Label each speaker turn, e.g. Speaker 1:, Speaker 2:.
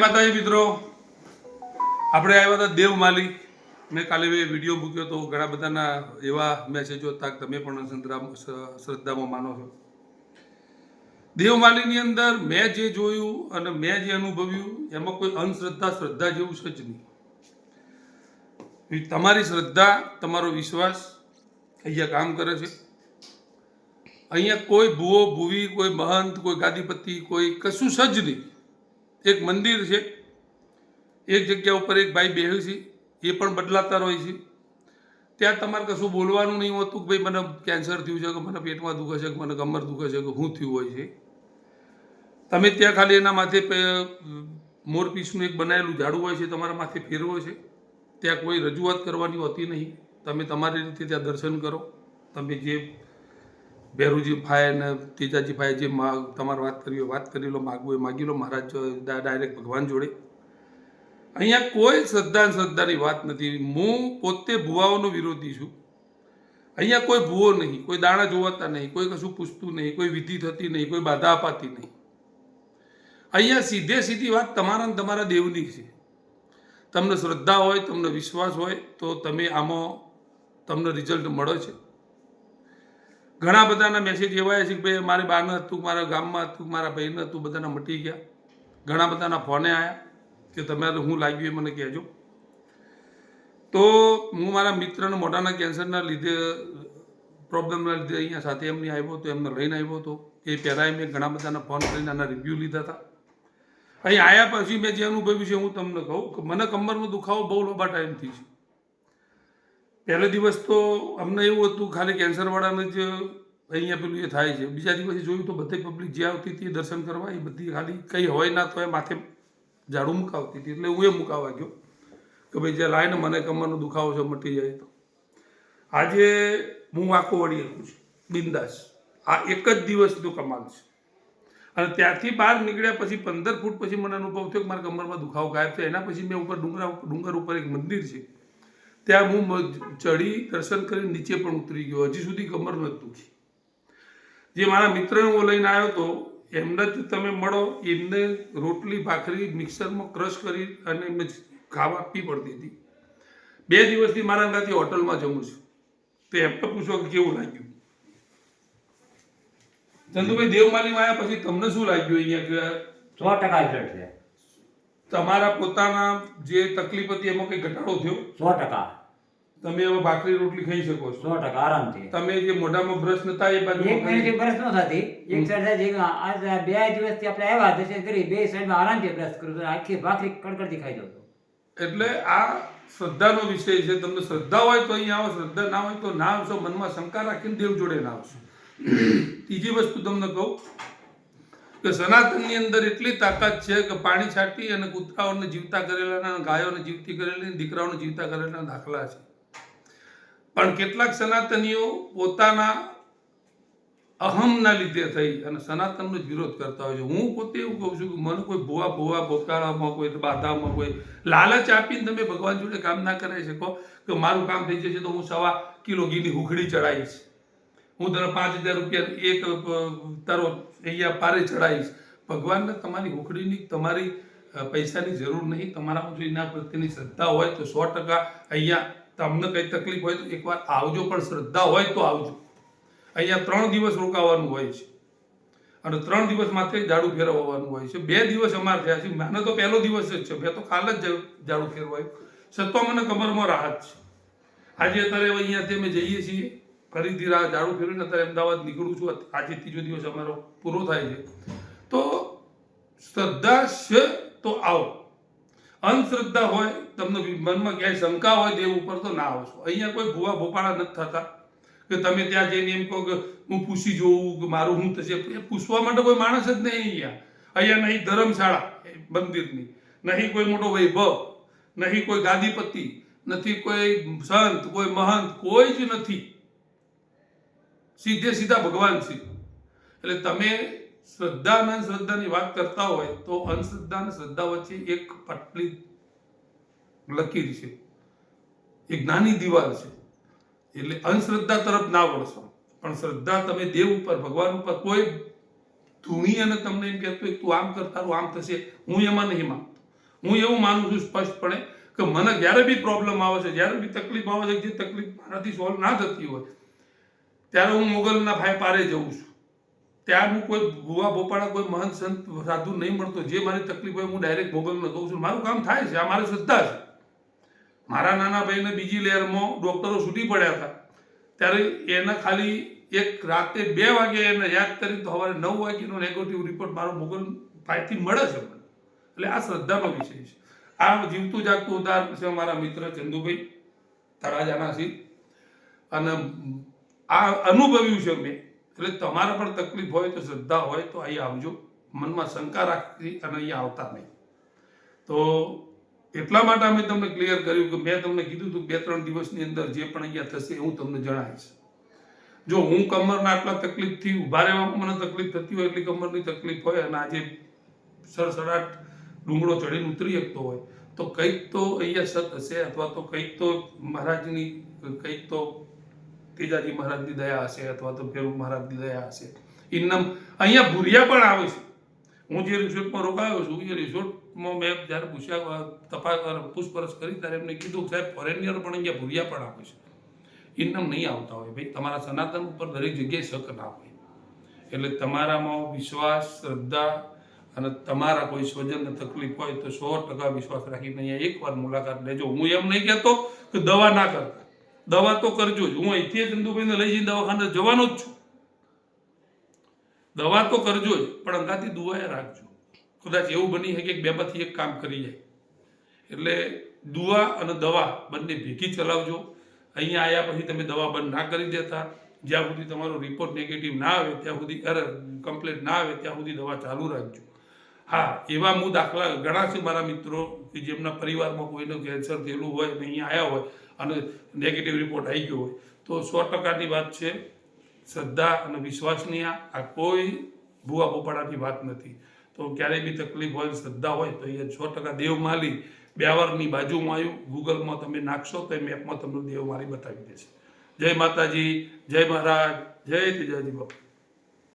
Speaker 1: માતાજી મિત્રો, આપણે આવ્યા હતા દેવમાલી. મેં કાલે વીડિયો મૂક્યો તો ઘણા બધાના એવા મેસેજો હતા તમે પણ શ્રદ્ધામાં માનો છો. દેવમાલીની અંદર મેં જે જોયું અને મેં જે અનુભવ્યું, એમાં કોઈ અંધશ્રદ્ધા, શ્રદ્ધા જેવું છે જ નહીં. તમારી શ્રદ્ધા, તમારો વિશ્વાસ અહીંયા કામ કરે છે. અહીંયા કોઈ ભૂવો, ભૂવી, કોઈ મહંત, કોઈ ગાદીપતિ, કોઈ કશું સજ નહીં. એક મંદિર છે. એક જગ્યા ઉપર એક ભાઈ બેહ્યું છે. એ પણ બદલાતા હોય છે. ત્યાં તમારે કશું બોલવાનું નહીં હોતું કે ભાઈ મને કેન્સર થયું છે કે મને પેટમાં દુખે છે કે મને કમર દુખે છે કે શું થયું હોય છે. તમે ત્યાં ખાલી એના માથે મોરપીસનું એક બનાવેલું ઝાડુ હોય છે, તમારા માથે ફેરવો છે. ત્યાં કોઈ રજૂઆત કરવાની હોતી નહીં. તમે તમારી રીતે ત્યાં દર્શન કરો. તમે જે ભેરુજી અને ને તેજાજી ફાય જે તમારે વાત કરવી વાત કરી લો, માગવું હોય, માગી લો, મહારાજ ડાયરેક્ટ ભગવાન જોડે. અહીંયા કોઈ શ્રદ્ધા શ્રદ્ધાની વાત નથી. હું પોતે ભુવાઓનો વિરોધી છું. અહીંયા કોઈ ભૂવો નહીં, કોઈ દાણા જોવાતા નહીં, કોઈ કશું પૂછતું નહીં, કોઈ વિધિ થતી નહીં, કોઈ બાધા અપાતી નહીં. અહીંયા સીધે સીધી વાત તમારા ને તમારા દેવની છે. તમને શ્રદ્ધા હોય, તમને વિશ્વાસ હોય, તો તમે આમાં તમને રિઝલ્ટ મળે છે. ઘણા બધાના મેસેજ એવા છે કે ભાઈ, મારી બાને હતું, મારા ગામમાં હતું, મારા ભાઈને હતું, બધાના મટી ગયા. ઘણા બધાના ફોને આવ્યા કે તમારે હું લાગ્યું એ મને કહેજો. તો હું મારા મિત્રને મોઢાના કેન્સરના લીધે, પ્રોબ્લેમના લીધે અહીંયા સાથે એમની આવ્યો હતો, એમને લઈને આવ્યો હતો. એ પહેલાંય મેં ઘણા બધાના ફોન કરીને આના રિવ્યૂ લીધા હતા. અહીં આવ્યા પછી મેં જે અનુભવ્યું છે, હું તમને કહું કે મને કમરનો દુખાવો બહુ લાંબા ટાઈમથી છે. પહેલે દિવસ તો અમને એવું હતું ખાલી કેન્સરવાળાને જ અહીંયા પેલું એ થાય છે. બીજા દિવસે જોયું તો બધી પબ્લિક જે આવતી હતી દર્શન કરવા, એ બધી ખાલી કંઈ હોય ના તો એ માથે ઝાડુ મુકાવતી હતી. એટલે હું એ મુકાવા ગયો કે ભાઈ જે લાઈને મને કમરનો દુખાવો છે, મટી જાય તો. આજે હું આખો વળી શકું છું, બિંદાસ. આ એક જ દિવસનો કમાલ છે. અને ત્યાંથી બહાર નીકળ્યા પછી પંદર ફૂટ પછી મને અનુભવ થયો કે મારા કમરમાં દુખાવો ગાયબ થયો. એના પછી મેં ઉપર ડુંગરા ડુંગર ઉપર એક મંદિર છે. ત્યાં હું મ- ચડી દર્શન કરી નીચે પણ ઉતરી ગયો. હજી સુધી કમર નથી દુખી. જે મારા મિત્રને હું લઈને આવ્યો હતો એમને જ તમે મળો એમને રોટલી ભાખરી મિક્સરમાં ક્રશ કરી અને એમને ખાવા પી પડતી હતી બે દિવસથી મારા અંગાથી હોટલમાં જમું છું. તો એમને પૂછો કે કેવું લાગ્યું? ચંદુભાઈ દેવમાલીમાં આવ્યા પછી તમને શું લાગ્યું અહીંયા કે
Speaker 2: સો ટકા રિઝલ્ટ છે.
Speaker 1: તમારા પોતાના જે તકલીફ હતી એમાં કંઈ ઘટાડો થયો?
Speaker 2: સો ટકા.
Speaker 1: તમે હવે ભાખરી રોટલી ખાઈ શકો છો.
Speaker 2: સો ટકા આરામથી.
Speaker 1: તમે જે મોઢામાં બ્રશ નતા એ બાજુ
Speaker 2: એક મિનિટ બ્રશ ન થતી. એક સાઈડ એક આજ બે દિવસથી આપણે આવ્યા દર્શન કરી બે સાઈડમાં આરામથી બ્રશ કરું છું આખી ભાખરી કડકડતી ખાઈ જતો
Speaker 1: એટલે આ શ્રદ્ધાનો વિષય છે. તમને શ્રદ્ધા હોય તો અહીંયા આવો શ્રદ્ધા ના હોય તો ના આવશો મનમાં શંકા રાખીને દેવ જોડે ના આવશો. ત્રીજી વસ્તુ તમને કહું કે સનાતનની અંદર એટલી તાકાત છે કે પાણી છાંટી અને કૂતરાઓને જીવતા કરેલા ગાયોને જીવતી કરેલી અને દીકરાઓને જીવતા કરેલા દાખલા છે. પણ કેટલાક સનાતનીઓ પોતાના અહમના લીધે થઈ અને સનાતનનો જ વિરોધ કરતા હોય છે. હું પોતે એવું કહું છું કે મને કોઈ ભૂવા ભૂવા ભોકાળામાં કોઈ બાધામાં કોઈ લાલચ આપીને તમે ભગવાન જોડે કામ ના કરાવી શકો કે મારું કામ થઈ જશે તો હું સવા કિલો ઘીની હુખડી ચડાવીશ. હું તને પાંચ હજાર રૂપિયા એક તારો અહીંયા પારે ચડાવીશ. ભગવાનને તમારી હુખડીની, તમારી પૈસાની જરૂર નહીં. તમારા જો એના પ્રત્યેની શ્રદ્ધા હોય તો સો ટકા અહીંયા તમને કંઈ તકલીફ હોય તો એકવાર આવજો, પણ શ્રદ્ધા હોય તો આવજો. અહીંયા ત્રણ દિવસ રોકાવાનું હોય છે. અને ત્રણ દિવસ માથે ઝાડુ ફેરવવાનું હોય છે. બે દિવસ અમારે થયા છે. મને તો પહેલો દિવસ જ છે. મેં તો કાલ જ ઝાડુ ફેરવાયું. છતાં મને કમરમાં રાહત છે. આજે અત્યારે અહીંયાથી અમે જઈએ છીએ. ફરીથી રાહ ઝાડુ ફેરવીને અત્યારે અમદાવાદ નીકળું છું. આજે ત્રીજો દિવસ અમારો પૂરો થાય છે. તો શ્રદ્ધા છે તો આવો. અંધશ્રદ્ધા હોય, તમને મનમાં ક્યાંય શંકા હોય દેવ ઉપર તો ના આવશો. અહીંયા કોઈ ભૂવા ભોપાળા નથી થતા કે તમે ત્યાં જઈને એમ કહો કે હું પૂછી જોઉં કે મારું શું થશે. એ પૂછવા માટે કોઈ માણસ જ નહીં અહીંયા. અહીંયા નહીં ધર્મશાળા મંદિરની, નહીં કોઈ મોટો વૈભવ, નહીં કોઈ ગાદીપતિ, નથી કોઈ સંત, કોઈ મહંત, કોઈ જ નથી. સીધે સીધા ભગવાન છે. એટલે તમે શ્રદ્ધા અને અંધશ્રદ્ધાની વાત કરતા હોય તો અંધશ્રદ્ધા અને શ્રદ્ધા વચ્ચે એક પટલી લકીર છે. એક નાની દિવાલ છે. એટલે અંધશ્રદ્ધા તરફ ના વળશો. પણ શ્રદ્ધા તમે દેવ ઉપર, ભગવાન ઉપર કોઈ ધૂણી અને તમને એમ કહેતું તું આમ કર, તારું આમ થશે. હું એમાં નહીં માનતો. હું એવું માનું છું સ્પષ્ટપણે કે મને જ્યારે બી પ્રોબ્લેમ આવે છે, જ્યારે બી તકલીફ આવે છે, જે તકલીફ મારાથી સોલ્વ ના થતી હોય, ત્યારે હું મોગલના ભાઈ પારે જઉં છું. ત્યાં હું કોઈ ભુવા ભોપાળા કોઈ મહંત સંત, સાધુ નહીં મળતો. જે મારી તકલીફ હોય હું ડાયરેક્ટ મોગલને કહું છું. મારું કામ થાય છે. આ મારી શ્રદ્ધા છે. મારા નાના ભાઈને બીજી લેયરમાં ડૉક્ટરો છૂટી પડ્યા હતા. ત્યારે એને ખાલી એક રાતે બે વાગે એને યાદ કરી તો સવારે નવ વાગ્યાનો નેગેટિવ રિપોર્ટ મારો મોગલ ભાઈથી મળે છે મને. એટલે આ શ્રદ્ધાનો વિષય છે. આ જીવતું જાગતું ઉદાહરણ છે મારા મિત્ર ચંદુભાઈ તળાજાના સિંહ અને આ અનુભવ્યું છે મેં. એટલે તમારે પણ તકલીફ હોય તો શ્રદ્ધા હોય તો અહીં આવજો. મનમાં શંકા રાખી અને અહીંયા આવતા નહીં. તો એટલા માટે અમે તમને ક્લિયર કર્યું કે મેં તમને કીધું હતું બે ત્રણ દિવસની અંદર જે પણ અહીંયા થશે હું તમને જણાવીશ. જો હું કમરના આટલા તકલીફથી ઊભા રહેવામાં મને તકલીફ થતી હોય એટલી કમરની તકલીફ હોય અને આજે સરસડાટ ડુંગળો ચડીને ઉતરી શકતો હોય, તો કંઈક તો અહીંયા સત હશે અથવા તો કંઈક તો મહારાજની, કંઈક તો તેજાજી મહારાજની દયા હશે અથવા તો ફેરુ મહારાજની દયા હશે. ઇન્નમ, અહીંયા ભૂરિયા પણ આવે છે. હું જે રિસોર્ટમાં રોકાયો છું, એ રિસોર્ટમાં મેં જ્યારે પૂછ્યા તપાસ પૂછપરછ કરી, ત્યારે એમને કીધું સાહેબ ફોરેનિયર પણ અહીંયા ભૂરિયા પણ આવે છે. ઇન્નમ નહીં આવતા હોય ભાઈ, તમારા સનાતન ઉપર દરેક જગ્યાએ શક ના હોય. એટલે તમારામાં વિશ્વાસ, શ્રદ્ધા અને તમારા કોઈ સ્વજનને તકલીફ હોય તો સો ટકા વિશ્વાસ રાખીને અહીંયા એકવાર મુલાકાત લેજો. હું એમ નહીં કહેતો કે દવા ના કરતા. દવા તો કરજો જ. હું અહીંથી ચંદુભાઈને લઈ જઈને દવાખાને જવાનો જ છું. દવા તો કરજો જ, પણ અંગાથી દુઆએ રાખજો. કદાચ એવું બની શકે કે બેમાંથી એક કામ કરી જાય. એટલે દુવા અને દવા બંને ભેગી ચલાવજો. અહીંયા આવ્યા પછી તમે દવા બંધ ના કરી દેતા. જ્યાં સુધી તમારો રિપોર્ટ નેગેટિવ ના આવે, ત્યાં સુધી, અરે કમ્પ્લેટ ના આવે, ત્યાં સુધી દવા ચાલુ રાખજો. હા, એવા હું દાખલા ઘણા છે મારા મિત્રો કે જેમના પરિવારમાં કોઈનું કેન્સર થયેલું હોય અને અહીંયા આવ્યા હોય. અને નેગેટિવ રિપોર્ટ આવી ગયો હોય. તો સો ટકાની વાત છે. શ્રદ્ધા અને વિશ્વાસની આ કોઈ ભૂવા પોપાડાની વાત નથી. તો ક્યારેય બી તકલીફ હોય, શ્રદ્ધા હોય, તો એ સો ટકા દેવમાલી બ્યાવરની બાજુમાં આવ્યું ગૂગલમાં તમે નાખશો તો એ મેપમાં તમને દેવમાલી બતાવી દેશે. જય માતાજી, જય મહારાજ, જય તેજાજી બાપુ.